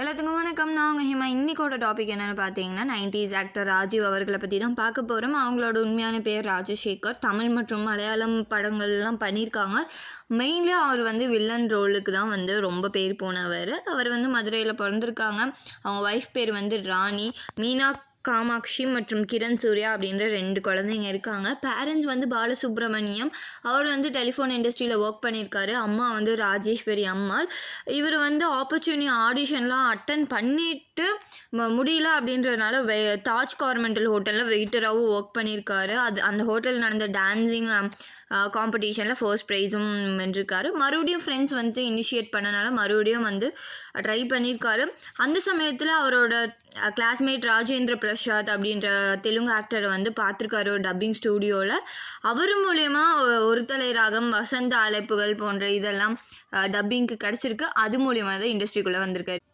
எல்லாத்துக்கும் வணக்கம் நான் உங்கள் ஹிமா இன்றைக்கோட டாபிக் என்னென்னு பார்த்தீங்கன்னா நைன்டிஸ் ஆக்டர் ராஜீவ் அவர்களை பற்றி தான் பார்க்க போகிறோம் அவங்களோட உண்மையான பேர் ராஜசேகர். தமிழ் மற்றும் மலையாளம் படங்கள்லாம் பண்ணியிருக்காங்க. மெயின்லி அவர் வந்து வில்லன் ரோலுக்கு தான் வந்து ரொம்ப பேர் போனவர். அவர் வந்து மதுரையில் பிறந்திருக்காங்க. அவங்க ஒய்ஃப் பேர் வந்து ராணி. மீனா காமாட்சி மற்றும் கிரண் சூர்யா அப்படின்ற ரெண்டு குழந்தைங்க இருக்காங்க. பேரண்ட்ஸ் வந்து பாலசுப்ரமணியம். அவர் வந்து டெலிஃபோன் இண்டஸ்ட்ரியில் ஒர்க் பண்ணியிருக்காரு. அம்மா வந்து ராஜேஸ்வரி அம்மாள். இவர் வந்து ஆப்பர்ச்சுனி ஆடிஷன்லாம் அட்டன் பண்ணிட்டு முடியல அப்படின்றதுனால வெ தாஜ் கார்மெண்டல் ஹோட்டலில் வெயிட்டராகவும் ஒர்க் பண்ணியிருக்காரு. அது அந்த ஹோட்டல் நடந்த டான்ஸிங் காம்படிஷனில் ஃபர்ஸ்ட் ப்ரைஸும் வென்றிருக்காரு. மறுபடியும் ஃப்ரெண்ட்ஸ் வந்து இனிஷியேட் பண்ணனால மறுபடியும் வந்து ட்ரை பண்ணியிருக்காரு. அந்த சமயத்தில் அவரோட கிளாஸ்மேட் ராஜேந்திர பிரசாத் அப்படின்ற தெலுங்கு ஆக்டரை வந்து பார்த்துருக்காரு டப்பிங் ஸ்டூடியோவில் அவர் மூலயமா ஒரு தலை ராகம் வசந்த அழைப்புகள் போன்ற இதெல்லாம் டப்பிங்க்கு கிடச்சிருக்கு. அது மூலியமாக தான் இண்டஸ்ட்ரிக்குள்ளே வந்திருக்காரு.